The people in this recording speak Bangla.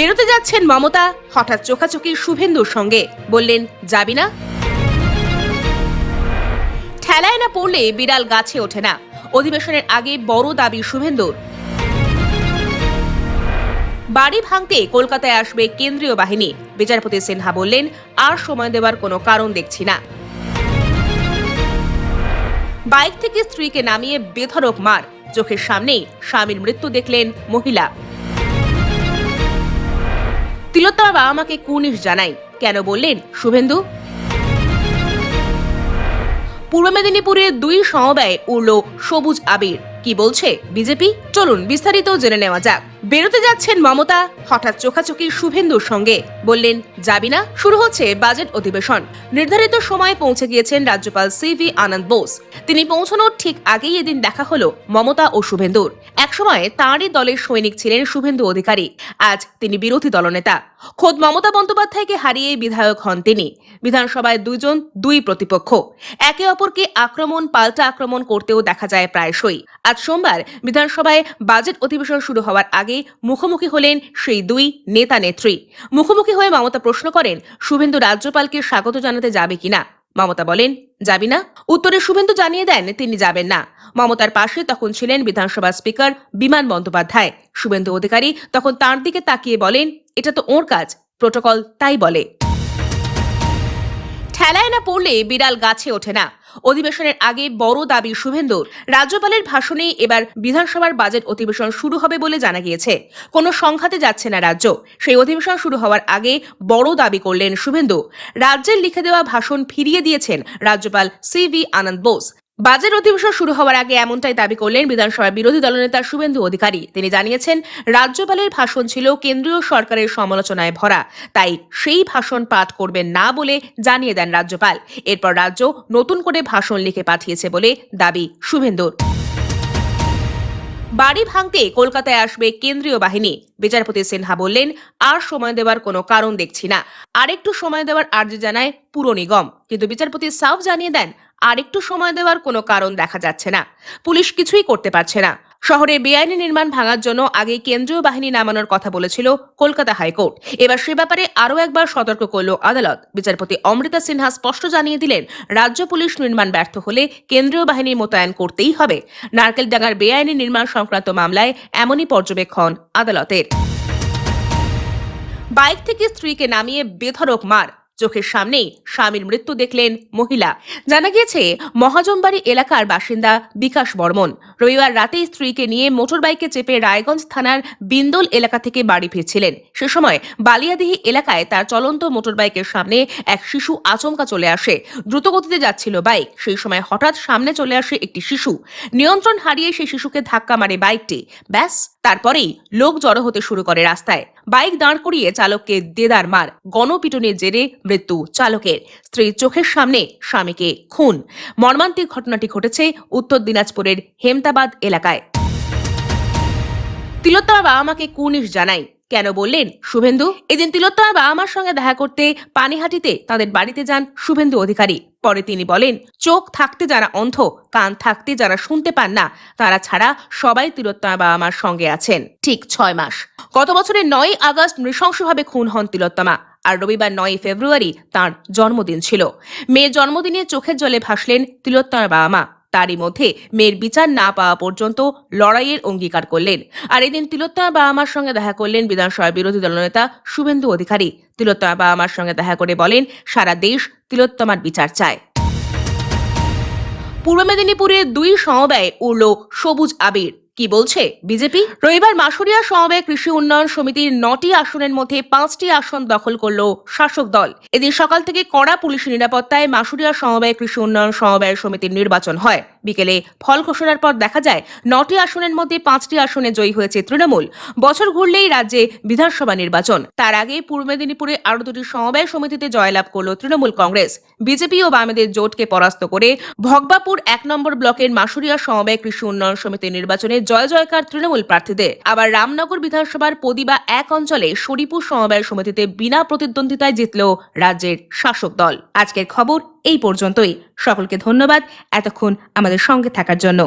বেরোতে যাচ্ছেন মমতা, হঠাৎ চোখাচোখি শুভেন্দুর সঙ্গে। বললেন, যাবি না? ঠেলায় না পড়লে বিড়াল গাছে ওঠে না। অধিবেশনের আগে বড় দাবি শুভেন্দুর। বাড়ি ভাঙতে কলকাতায় আসবে কেন্দ্রীয় বাহিনী। বিচারপতি সিনহা বললেন, আর সময় দেওয়ার কোনো কারণ দেখছি না। বাইক থেকে স্ত্রীকে নামিয়ে বেধড়ক মার। চোখের সামনেই স্বামীর মৃত্যু দেখলেন মহিলা। তিলোত্তমা বাবা মাকে কুনিশ জানাই কেন বললেন? শুভেন্দু? পূর্ব মেদিনীপুরে দুই সমবায় উড়ল সবুজ আবির। কি বলছে বিজেপি? চলুন বিস্তারিত জেনে নেওয়া যাক। বেরোতে যাচ্ছেন মমতা। হঠাৎ চোখাচোখি শুভেন্দুর সঙ্গে। বললেন, যাবি না? শুরু হচ্ছে বাজেট অধিবেশন। নির্ধারিত সময়ে পৌঁছে গিয়েছেন রাজ্যপাল সিভি আনন্দ বোস। তিনি পৌঁছানোর ঠিক আগেই এদিন দেখা হলো মমতা ও শুভেন্দুর। একসময় তাঁরই দলের সৈনিক ছিলেন শুভেন্দু অধিকারী। আজ তিনি বিরোধী দলনেতা। খোদ মমতা বন্দ্যোপাধ্যায়কে হারিয়ে বিধায়ক হন তিনি। বিধানসভায় দুইজন, দুই প্রতিপক্ষ। একে অপরকে আক্রমণ, পাল্টা আক্রমণ করতেও দেখা যায় প্রায়শই। আজ সোমবার বিধানসভায় বাজেট অধিবেশন শুরু হওয়ার আগে মুখোমুখি হলেন সেই দুই নেতা নেত্রী। মুখোমুখি হয়ে মমতা প্রশ্ন করেন, শুভেন্দু রাজ্যপালকে স্বাগত জানাতে যাবে কিনা? মমতা বলেন, যাবি না? উত্তরে শুভেন্দু জানিয়ে দেন, তিনি যাবেন না। মমতার পাশে তখন ছিলেন বিধানসভা স্পিকার বিমান বন্দ্যোপাধ্যায়। শুভেন্দু অধিকারী তখন তার দিকে তাকিয়ে বলেন, এটা তো ওর কাজ, প্রোটোকল তাই বলে। ঠেলায় না পড়লে বিড়াল গাছে ওঠে না। অধিবেশনের আগে বড় দাবি শুভেন্দুর। রাজ্যপালের ভাষণে এবার বিধানসভার বাজেট অধিবেশন শুরু হবে বলে জানা গিয়েছে। কোনো সংঘাতে যাচ্ছে না রাজ্য। সেই অধিবেশন শুরু হওয়ার আগে বড় দাবি করলেন শুভেন্দু। রাজ্যের লিখে দেওয়া ভাষণ ফিরিয়ে দিয়েছেন রাজ্যপাল C V Ananda Bose. Budget অধিবেশন শুরু হওয়ার আগে এমনটাই দাবি করলেন বিধানসভার বিরোধী দলনেতা শুভেন্দু অধিকারী। তিনি জানিয়েছেন, রাজ্যপালের ভাষণ ছিল কেন্দ্রীয় সরকারের সমালোচনায় ভরা। তাই সেই ভাষণ পাঠ করবেন না বলে জানিয়ে দেন রাজ্যপাল। এরপর রাজ্য নতুন করে ভাষণ লিখে পাঠিয়েছে বলে দাবি শুভেন্দুর। বাড়ি ভাঙতে কলকাতায় আসবে কেন্দ্রীয় বাহিনী। বিচারপতি সিনহা বললেন, আর সময় দেওয়ার কোনো কারণ দেখছি না। আরেকটু সময় দেওয়ার আর্জি জানায় পুর নিগম। কিন্তু বিচারপতি সাফ জানিয়ে দেন আরেকটু সময় দেওয়ার কোনো কারণ দেখা যাচ্ছে না। পুলিশ কিছুই করতে পারছে না। শহরে বেআইনি নির্মাণ ভাঙার জন্য আগে কেন্দ্রীয় বাহিনী নামানোর কথা বলেছিল কলকাতা হাইকোর্ট। এবার সে ব্যাপারে আরও একবার সতর্ক করল আদালত। বিচারপতি অমৃতা সিনহা স্পষ্ট জানিয়ে দিলেন, রাজ্য পুলিশ নির্মাণ ব্যর্থ হলে কেন্দ্রীয় বাহিনী মোতায়েন করতেই হবে। নারকেলডাঙ্গার বেআইনি নির্মাণ সংক্রান্ত মামলায় এমনই পর্যবেক্ষণ আদালতের। বাইক থেকে স্ত্রীকে নামিয়ে বেধড়ক মার। চোখের সামনেই স্বামীর মৃত্যু দেখলেন মহিলা। জানা গিয়েছে, মহাজনবাড়ি এলাকার বাসিন্দা বিকাশ বর্মন। রবিবার রাতে স্ত্রীকে নিয়ে মোটর মোটরবাইকে চেপে রায়গঞ্জ থানার বিন্দল এলাকা থেকে বাড়ি ফিরছিলেন। সে সময় বালিয়াদিহি এলাকায় তার চলন্ত মোটরবাইকের সামনে এক শিশু আচমকা চলে আসে। দ্রুতগতিতে যাচ্ছিল বাইক। সেই সময় হঠাৎ সামনে চলে আসে একটি শিশু। নিয়ন্ত্রণ হারিয়ে সেই শিশুকে ধাক্কা মারে বাইকটি। ব্যাস, তারপরেই লোক জড়ো হতে শুরু করে রাস্তায়। বাইক দাঁড় করিয়ে চালককে দেদার মার। গণপিটুনির জেরে মৃত্যু চালকের। স্ত্রীর চোখের সামনে স্বামীকে খুন। মর্মান্তিক ঘটনাটি ঘটেছে উত্তর দিনাজপুরের হেমতাবাদ এলাকায়। তিলোত্তমা বাবা মাকে কুনিশ জানাই কেন বললেন শুভেন্দু? এদিন তিলোত্তমার বাবা মার সঙ্গে দেখা করতে পানিহাটিতে তাদের বাড়িতে যান শুভেন্দু অধিকারী। পরে তিনি বলেন, চোখ থাকতে যারা অন্ধ, কান থাকতে যারা শুনতে পান না, তারা ছাড়া সবাই তিলোত্তমা বাবা মার সঙ্গে আছেন। ঠিক ছয় মাস। গত বছরের নয় আগস্ট নৃশংসভাবে খুন হন তিলোত্তমা, আর রবিবার নয় ফেব্রুয়ারি তার জন্মদিন ছিল। মেয়ের জন্মদিনে চোখের জলে ভাসলেন তিলোত্তমার বাবা মা তারই মধ্যে মেয়ের বিচার না পাওয়া পর্যন্ত লড়াইয়ের অঙ্গীকার করলেন। আর এদিন তিলোত্তমা বাবা মার সঙ্গে দেখা করলেন বিধানসভার বিরোধী দলনেতা শুভেন্দু অধিকারী। তিলোত্তমা বাবা মার সঙ্গে দেখা করে বলেন, সারা দেশ তিলোত্তমার বিচার চায়। পূর্ব মেদিনীপুরের দুই সমবায় উড়ল সবুজ আবির। কি বলছে বিজেপি? রবিবার মাসুরিয়া সমবায় কৃষি উন্নয়ন সমিতির নটি আসনের মধ্যে পাঁচটি আসন দখল করল শাসক দল। এদিন সকাল থেকে কড়া পুলিশ নিরাপত্তায় মাসুরিয়া সমবায় কৃষি উন্নয়ন সমবায় সমিতির নির্বাচন হয়। বিকেলে ফল ঘোষণার পর দেখা যায়, নটি আসনের মধ্যে পাঁচটি আসনে জয়ী হয়েছে তৃণমূল। বছর ঘুরলেই রাজ্যে বিধানসভা নির্বাচন। তার আগে পূর্ব মেদিনীপুরে আরও দুটি সমবায় সমিতিতে জয়লাভ করল তৃণমূল কংগ্রেস। বিজেপি ও বামেদের জোটকে পরাস্ত করে ভগবাপুর এক নম্বর ব্লকের মাসুরিয়া সমবায় কৃষি উন্নয়ন সমিতির নির্বাচনে জয় জয়কার তৃণমূল প্রার্থীদের। আবার রামনগর বিধানসভার পদিবা এক অঞ্চলে শরীপুর সমবায় সমিতিতে বিনা প্রতিদ্বন্দ্বিতায় জিতল রাজ্যের শাসক দল। আজকের খবর এই পর্যন্তই। সকলকে ধন্যবাদ। এতক্ষণ আমাদের সঙ্গে থাকার জন্য।